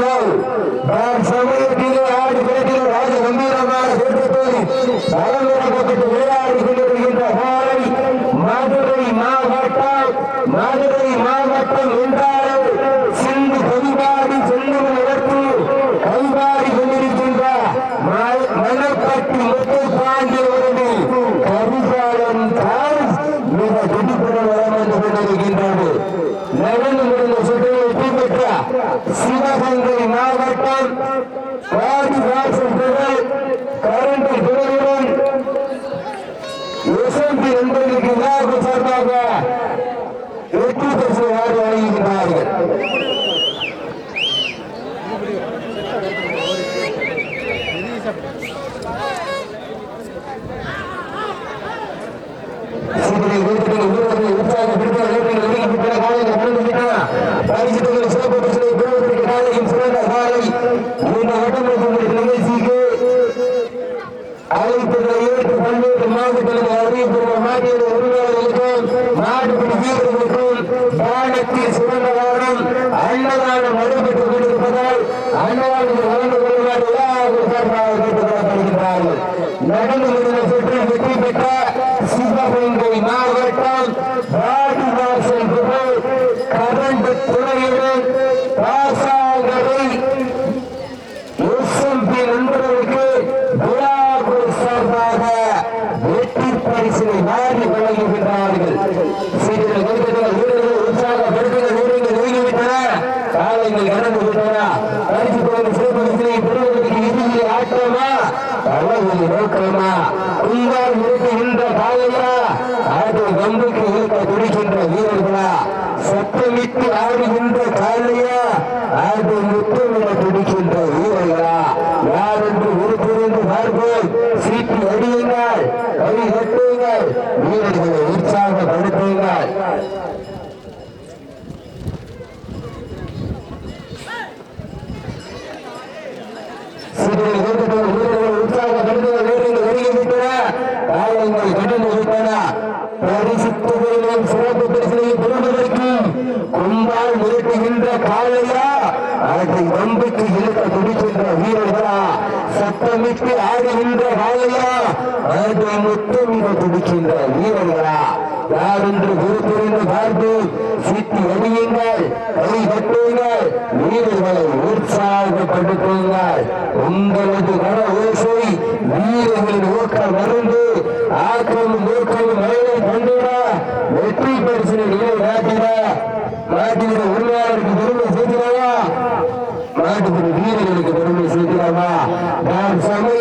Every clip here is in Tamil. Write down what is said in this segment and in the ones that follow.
நாள் করতেছি வெற்றி பரிசினை வாரி வழங்குகின்றார்கள் ಸಾವಿರ ಅದು ಗಂಭೀರ ஆடுகின்ற காளையா அதை துடிக்கின்ற வீரர்களா? யார் என்று பொறுத்திருந்து பார்த்து சித்தி அடியுங்கள் கை வீரர்களை உற்சாகப்படுத்துங்கள். உங்களது கன ஓசை வீரர்களின் ஊக்கம் மருந்து ஆக்கமும் ஊக்கமும் மழையை கண்டிட வெற்றி பரிசினை நிலை நாட்டிட நாட்டின உரிமையாளருக்கு பெருமை சேர்க்கிறாரா நாட்டுப்படி வீரர்களுக்கு பெருமை சேர்க்கிறாரா நான் சமயத்திலே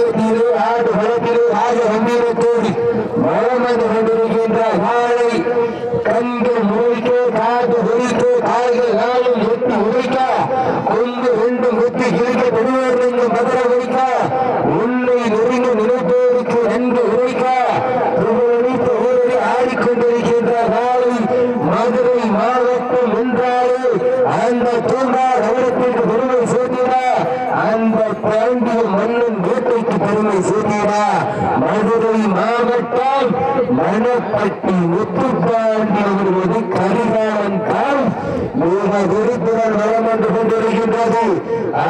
உரைக்க உள்ளே உன்னை நெருங்கி நினைப்போருக்கு நன்கு உரைக்க புகழளித்த ஊரடி ஆடிக்கொண்டிருக்கின்ற காலை மதுரை மாவட்டம் என்றாலே அந்த தூண்டா நகரத்திற்கு பெருமை சேர்த்திட அந்த பாண்டிய மன்னன் வேட்டைக்கு பெருமை மதுரை மாவட்டம் மணப்பட்டி முத்துப்பாண்டி கரிகாலன் தான் மிக வளம் வந்து கொண்டிருக்கின்றது.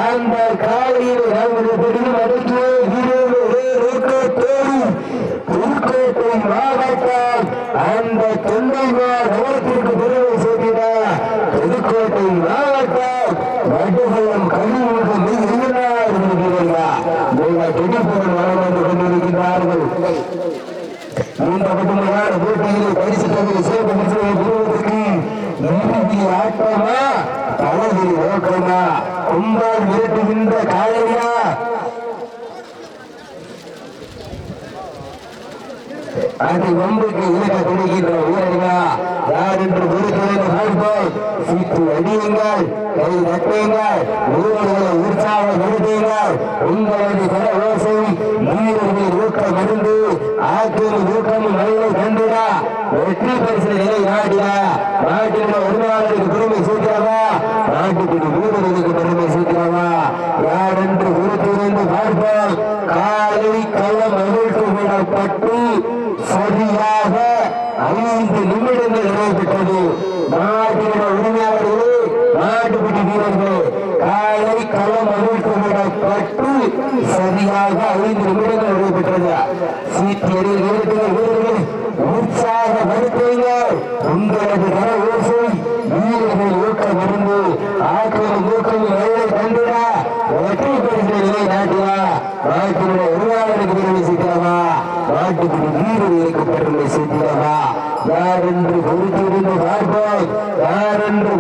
அந்த காலையில் நாங்கள் பெரும் அடக்கிய வீரர்களோடு புதுக்கோட்டை மாவட்டம் அந்த தொண்டைமார் நகரத்திற்கு பெருமை சேர்க்கிறார் புதுக்கோட்டை மாவட்டம் வடுகுளம் கழிவுக்கு மிக இருந்தார் மிக துடிப்புடன் வளம் வந்து கொண்டிருக்கிறார்கள் இந்த குடும்பமான போட்டியில் பரிசு தொகை சிறப்பு பரிசுகளை பெறுவதற்கு இறுதி ஆட்டமா? தலகிரி நோக்கமா கும்பால் மிரட்டுகின்ற காலையா அது ஒன்றுக்கு இலக்க துணிகின்ற வீரர்களா? யார் என்று பொறுத்தவரை பார்ப்போம் சீட்டு அடியுங்கள் கை தட்டுங்கள் வீரர்களை உற்சாகப்படுத்துங்கள். உங்களது கர ஓசை வீரர்கள் ஊக்கம் இருந்து ஆக்கின் ஊக்கம் மழையை கண்டிடா வெற்றி பரிசு நிலை நாடிடா. நாட்டின் உரிமையாளருக்கு பெருமை சேர்க்கிறவா நாட்டுக்கு வீரர்களுக்கு பெருமை சேர்க்கிறவா யார் என்று பொறுத்திருந்து பார்ப்போம் காலை களம் அவிழ்த்து விடப்பட்டு சரியாக ஐந்து நிமிடங்கள் நடைபெற்றது நாட்டின உரிமையாளர்களே நாட்டுப்பட்டி வீரர்களே காலை நிமிடங்கள் நடைபெற்றது சீட்டி அடியில் வீரர்கள் வீரர்கள் உற்சாகப்படுத்துங்கள் உங்களது கர ஓசை வீரர்கள் ஊக்கம் இருந்து ஆற்றல் ஊக்கம் வேலை கண்டிட வெற்றி பரிசு நிலை நாட்டுவா நாட்டினுடைய உருவாளருக்கு பெருமை சேர்க்கிறவா நாட்டுக்கு வீரர்களுக்கு பெருமை சேர்க்கிறவா யார் என்று பொறுத்திருந்து பார்ப்போம் யார் என்று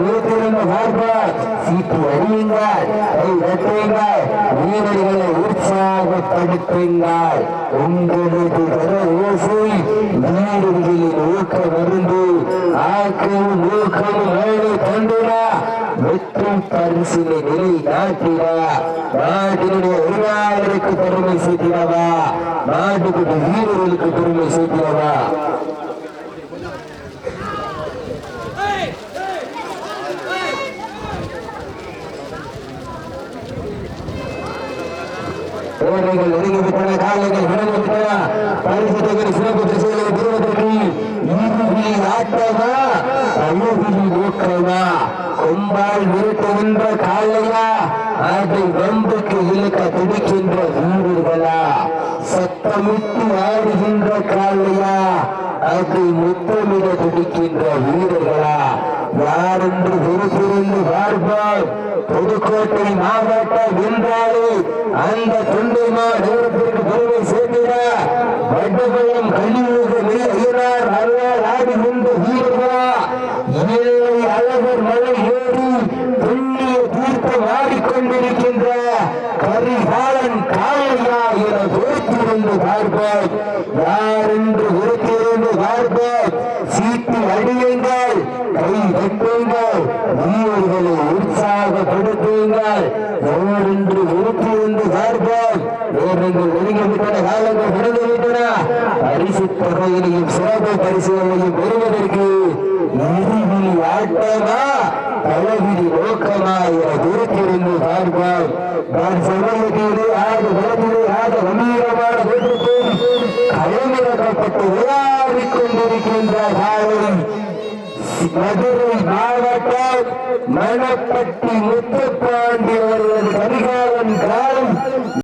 சீட்டு அடியுங்கள் கை தட்டுங்கள் வீரர்களை உற்சாகப்படுத்துங்கள். உங்களது கர ஓசை வீரர்களின் ஊக்கம் இருந்து ஆக்கவும் ஊக்கமும் வேலை தந்துடா. வெற்றி பரிசிலை நிலை நாட்டிடா நாட்டினுடைய உருவாளருக்கு பெருமை சேர்க்கிறவா நாட்டுக்கு வீரர்களுக்கு பெருமை சேர்க்கிறவா ஓரைகள் நெருங்கிவிட்டன காலைகள் விடவிட்டன பரிசு தொகை சிறப்பு திசைகளை பெறுவதற்கு இறுதி ஆட்டமா? அழகிரி ஊக்கமா கொம்பால் நிறுத்துகின்ற காலையா? அதை வம்புக்கு இழுக்க துடிக்கின்ற வீரர்களா? சத்தமிட்டு ஆடுகின்ற காலையா? அதை முத்தமிட துடிக்கின்ற வீரர்களா? யார் என்று பொறுத்திருந்து பார்ப்போம் புதுக்கோட்டை மாவட்டம் என்றாலே அந்த தொண்டைமா நேரத்திற்கு பெருமை சேர்த்திட வட்டபுரம் கழிவுக ஐயனார் அருளால் ஆடுகின்ற வீரர்களா. ஏழை அழகர் மலை ஏறி புண்ணிய தீர்த்தம் ஆடிக்கொண்டிருக்கின்ற கரிகாலன் காளையா என பொறுத்திருந்து பார்ப்போம் யார் என்று பொறுத்திருந்து பார்ப்போம் சீட்டு அடியுங்கள் கை வெட்டுங்கள் வீரர்களை உற்சாகப்படுத்துங்கள் யார் என்று பொறுத்திருந்து பார்ப்போம் நேரங்கள் நெருங்கிவிட்டன காலங்கள் கடந்து பரிசு தொகையிலையும் சிறப்பு பரிசுகளையும் பெறுவதற்கு இறுதி ஆட்டமா பழகிரி நோக்கமா என பொறுத்திருந்து சார்பால் நான் சமயத்திலே ஆக வளத்திலே ஆக கம்பீரமான தோற்றத்தில் களமிறக்கப்பட்டு விளையாடிக் கொண்டிருக்கின்ற காலம் மதுரை மாவட்டம் மணப்பட்டி முத்துப்பாண்டி அவர்களது கரிகாலன் காலம்